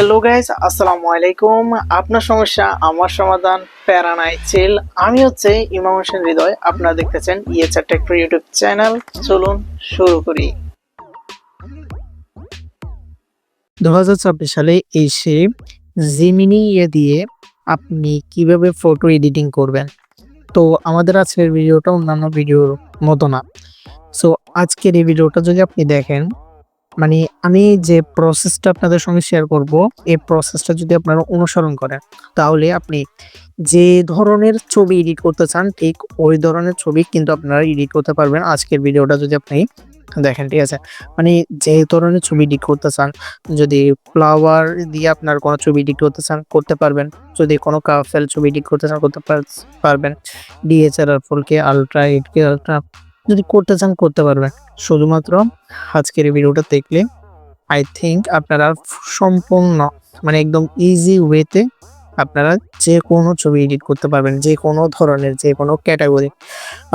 Hello guys আসসালামু আলাইকুম আপনার সমস্যা আমার সমাধান প্যারানাই চিল আমি হচ্ছে ইমাম হোসেন হৃদয় আপনারা দেখতেছেন ইয়েচার টেক্টর ইউটিউব চ্যানেল চলুন শুরু করি দু হাজার ছাব্বিশ সালে এসে জিমিনি ইয়ে দিয়ে আপনি কীভাবে ফটো এডিটিং করবেন? তো আমাদের আজকের ভিডিওটা অন্যান্য ভিডিওর মতো না। সো আজকের এই ভিডিওটা যদি আপনি দেখেন মানে আমি যে প্রসেসটা আপনাদের সঙ্গে শেয়ার করব, এই প্রসেসটা যদি আপনারা অনুসরণ করেন, তাহলে আপনি যে ধরনের ছবি এডিট করতে চান, ঠিক ওই ধরনের ছবি কিন্তু আপনারা এডিট করতে পারবেন। আজকের ভিডিওটা যদি আপনি দেখেন, ঠিক আছে? মানে যে ধরনের ছবি এডিট করতে চান, যদি ফ্লাওয়ার দিয়ে আপনার কোনো ছবি এডিট করতে চান, করতে পারবেন। যদি কোনো কাফেল ছবি এডিট করতে চান, করতে পার- পারবেন। ডিএচআরআর ফোরকে আলট্রা এইটকে আলট্রা যদি করতে চান, করতে পারবেন। শুধুমাত্র আজকের এই ভিডিওটা দেখলে আই থিঙ্ক আপনারা সম্পূর্ণ মানে একদম ইজি ওয়েতে আপনারা যে কোনো ছবি এডিট করতে পারবেন, যে কোনো ধরনের, যে কোনো ক্যাটাগরি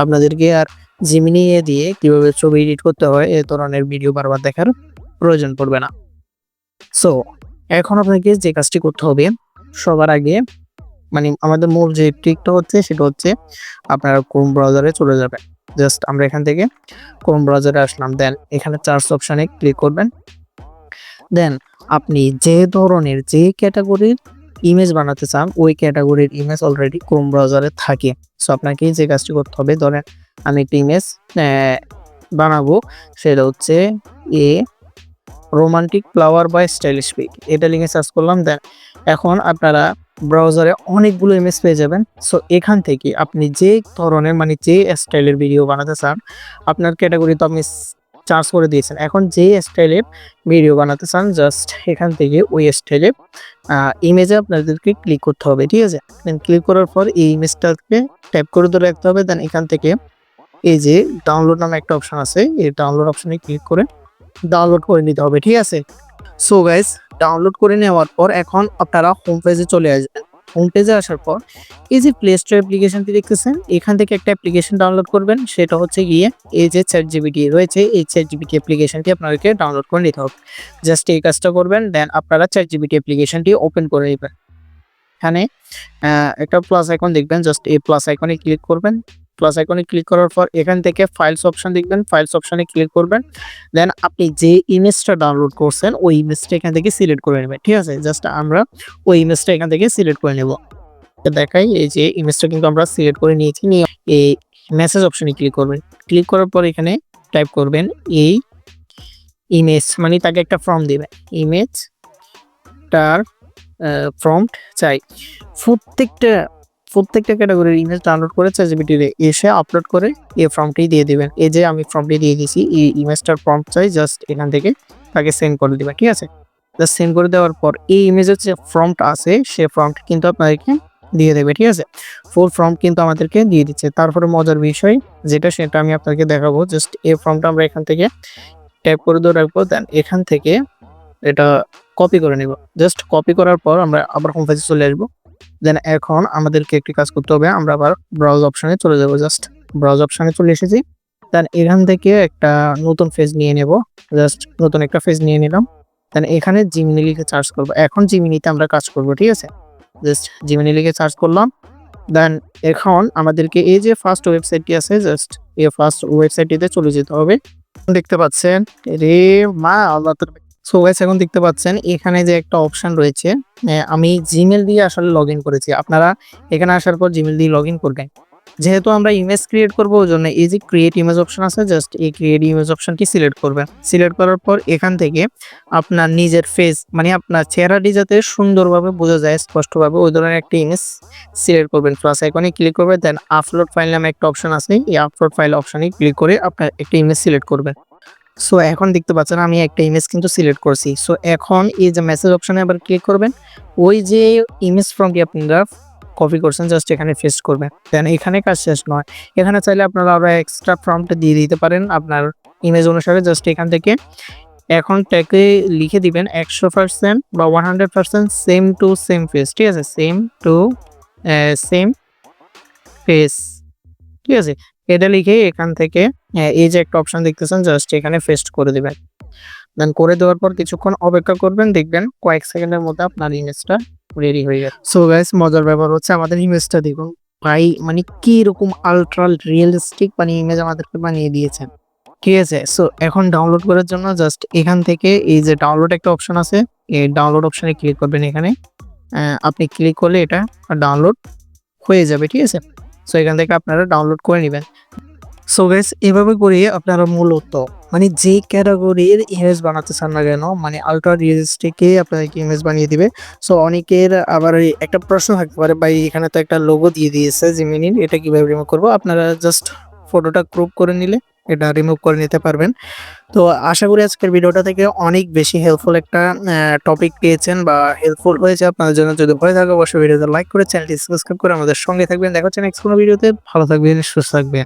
আপনাদেরকে আর জিমিনি এ দিয়ে কীভাবে ছবি এডিট করতে হয়, এ ধরনের ভিডিও বারবার দেখার প্রয়োজন পড়বে না। সো এখন আপনাকে যে কাজটি করতে হবে, সবার আগে মানে আমাদের মূল যে ট্রিকটা হচ্ছে, সেটা হচ্ছে আপনারা ক্রোম ব্রাউজারে চলে যাবেন। জাস্ট আমরা এখান থেকে ক্রোম ব্রাউজারে আসলাম। দেন এখানে চার্জ অপশানে ক্লিক করবেন। দেন আপনি যে ধরনের যে ক্যাটাগরির ইমেজ বানাতে চান, ওই ক্যাটাগরির ইমেজ অলরেডি ক্রোম ব্রাউজারে থাকে। সো আপনাকে যে কাজটি করতে হবে, ধরেন আমি একটি ইমেজ বানাবো। সেটা হচ্ছে a romantic flower by stylish pic এটা লিখে সার্চ করলাম। দেন এখন আপনারা ব্রাউজারে অনেকগুলো ইমেজ পেয়ে যাবেন। সো এখান থেকে আপনি যে ধরনের মানে যে স্টাইলের ভিডিও বানাতে চান, আপনার ক্যাটাগরি তো আপনি চার্জ করে দিয়েছেন। এখন যে স্টাইলে ভিডিও বানাতে চান জাস্ট এখান থেকে ওই স্টাইলে ইমেজে আপনাদেরকে ক্লিক করতে হবে, ঠিক আছে? দেন ক্লিক করার পর এই ইমেজটাকে ট্যাপ করে ধরে রাখতে হবে। দেন এখান থেকে এই যে ডাউনলোড নামে একটা অপশন আছে, এই ডাউনলোড অপশনে ক্লিক করে ডাউনলোড করে নিতে হবে, ঠিক আছে? সো গাইস ডাউনলোড করে নেওয়ার পর এখন আপনারা হোম পেজে চলে আসবেন হোম পেজে আসার পর এই যে প্লে স্টোর অ্যাপ্লিকেশনটি দেখতেছেন, এখান থেকে একটা অ্যাপ্লিকেশন ডাউনলোড করবেন। সেটা হচ্ছে গিয়ে এই যে চ্যাট জিবিটি রয়েছে, এই চ্যাট জিবিটি অ্যাপ্লিকেশনটি আপনাদেরকে ডাউনলোড করে নিতে হবে। জাস্ট এই কাজটা করবেন দেন আপনারা চ্যাট জিবিটি অ্যাপ্লিকেশনটি ওপেন করে নেবেন। এখানে একটা প্লাস আইকন দেখবেন জাস্ট এই প্লাস আইকনে ক্লিক করবেন। প্লাস আইকনে ক্লিক করার পর এখান থেকে ফাইলস অপশন দেখবেন ফাইলস অপশনে ক্লিক করবেন। দেন আপনি যে ইমেজটা ডাউনলোড করছেন, ওই ইমেজটা এখান থেকে সিলেক্ট করে নেবেন, ঠিক আছে? জাস্ট আমরা ওই ইমেজটা এখান থেকে সিলেক্ট করে নেব। দেখাই, এই যে ইমেজটা কিন্তু আমরা সিলেক্ট করে নিয়েছি, নিয়ে এই মেসেজ অপশনে ক্লিক করবেন। ক্লিক করার পর এখানে টাইপ করবেন, এই ইমেজ মানে তাকে একটা ফর্ম দিবেন। ইমেজ তার ফর্মট চাই। প্রত্যেকটা প্রত্যেকটা ক্যাটাগরির ইমেজ ডাউনলোড করে চ্যাটজিপিটিতে এসে আপলোড করে এই ফর্মটি দিয়ে দিবেন। এই যে আমি ফর্মটি দিয়ে দিয়েছি, এই ইমেজটার ফর্ম চাই জাস্ট এখান থেকে তাকে সেন্ড করে দিবেন, ঠিক আছে? জাস্ট সেন্ড করে দেওয়ার পর এই ইমেজের যে ফর্মটা আছে, সে ফর্মটা কিন্তু আপনাদেরকে দিয়ে দেবে, ঠিক আছে? ফুল ফর্ম কিন্তু আমাদেরকে দিয়ে দিচ্ছে। তারপরে মজার বিষয় যেটা, সেটা আমি আপনাকে দেখাবো। জাস্ট এই ফর্মটা আমরা এখান থেকে ট্যাপ করে ধরে রাখব দেন এখান থেকে এটা কপি করে নিব। জাস্ট কপি করার পর আমরা আবার হোম পেজে চলে আসব। দেন এখন আমাদেরকে একটি কাজ করতে হবে, আমরা আবার ব্রাউজ অপশনে চলে যাব জাস্ট ব্রাউজ অপশনে চলে এসেছি। দেন এখান থেকে একটা নতুন ফেজ নিয়ে নেব জাস্ট নতুন একটা ফেজ নিয়ে নিলাম। দেন এখানে জিমিনি লিখে সার্চ করব। এখন জিমিনিতে আমরা কাজ করব, ঠিক আছে? জাস্ট জিমিনি লিখে চার্জ করলাম। দেন এখন আমাদেরকে এই যে ফার্স্ট ওয়েবসাইটটি আছে জাস্ট এই ফার্স্ট ওয়েবসাইটটিতে চলে যেতে হবে। দেখতে পাচ্ছেন? রে মা, আল্লাহ সো গাইস এখন দেখতে পাচ্ছেন, এখানে যে একটা অপশন রয়েছে আমি জিমেল দিয়ে আসলে লগ করেছি। আপনারা এখানে আসার পর জিমেল দিয়ে লগ করবেন। যেহেতু আমরা ইমেজ ক্রিয়েট করব ওই জন্য এই যে ক্রিয়েট ইমেজ অপশন আছে জাস্ট এই ক্রিয়েট ইমেজ অপশনটি সিলেক্ট করবেন। সিলেক্ট করার পর এখান থেকে আপনার নিজের ফেস মানে আপনার চেহারাটি যাতে সুন্দরভাবে বোঝা যায়, স্পষ্টভাবে, ওই ধরনের একটা ইমেজ সিলেক্ট করবেন। প্লাস আইকনে ক্লিক করবেন দেন আপলোড ফাইল নামে একটা অপশন আছে, এই আপলোড ফাইল অপশনে ক্লিক করে আপনার একটা ইমেজ সিলেক্ট করবেন। সো এখন দেখতে পাচ্ছেন আমি একটা ইমেজ কিন্তু সিলেক্ট করছি। সো এখন এই যে মেসেজ অপশানে আবার ক্লিক করবেন। ওই যে ইমেজ ফর্মটি আপনারা কপি করছেন জাস্ট এখানে পেস্ট করবেন। দেন এখানে কাজ শেষ নয়। এখানে চাইলে আপনারা আরও এক্সট্রা ফর্মটা দিয়ে দিতে পারেন আপনার ইমেজ অনুসারে। জাস্ট এখান থেকে এখন ট্যাগে লিখে দিবেন একশো পার্সেন্ট বা one hundred percent same to same face ঠিক আছে? সেম টু সেম ফেস ঠিক আছে? এটা লিখে এখান থেকে এই যে একটা অপশন দেখতেছেন জাস্ট এখানে পেস্ট করে দিবেন। দেন করে দেওয়ার পর কিছুক্ষণ অপেক্ষা করবেন, দেখবেন কয়েক সেকেন্ডের মধ্যে আপনার ইমেজটা রেডি হয়ে গেছে। সো গাইস মজার ব্যাপার হচ্ছে আমাদের ইমেজটা দেখুন, ভাই মানে কি রকম আলট্রা রিয়েলিস্টিক মানে ইমেজ আমাদেরকে বানিয়ে দিয়েছেন ঠিক আছে সো এখন ডাউনলোড করার জন্য জাস্ট এখান থেকে এই যে ডাউনলোড একটা অপশন আছে, এই ডাউনলোড অপশনে ক্লিক করবেন এখানে। আপনি ক্লিক করলে এটা ডাউনলোড হয়ে যাবে, ঠিক আছে? সো এখান থেকে আপনারা ডাউনলোড করে নেবেন। সো গাইস এভাবে করে আপনারা মূলত মানে যে ক্যাটাগরির ইমেজ বানাতে চান না কেন মানে আলট্রা রিয়েলিস্টিকে আপনাদেরকে ইমেজ বানিয়ে দিবে। সো অনেকের আবার একটা প্রশ্ন থাকতে পারে, ভাই, এখানে তো একটা লোগো দিয়ে দিয়েছে জিমিনির এটা কীভাবে রিমুভ করব? আপনারা জাস্ট ফটোটা ক্রপ করে নিলে এটা রিমুভ করে নিতে পারবেন। তো আশা করি আজকের ভিডিওটা থেকে অনেক বেশি হেল্পফুল একটা টপিক পেয়েছেন বা হেল্পফুল হয়েছে আপনাদের জন্য। যদি ভয় থাকে, অবশ্যই ভিডিওতে লাইক করে চ্যানেলটি সাবস্ক্রাইব করে আমাদের সঙ্গে থাকবেন। দেখা হচ্ছে নেক্সট কোনো ভিডিওতে। ভালো থাকবেন, সুস্থ থাকবেন।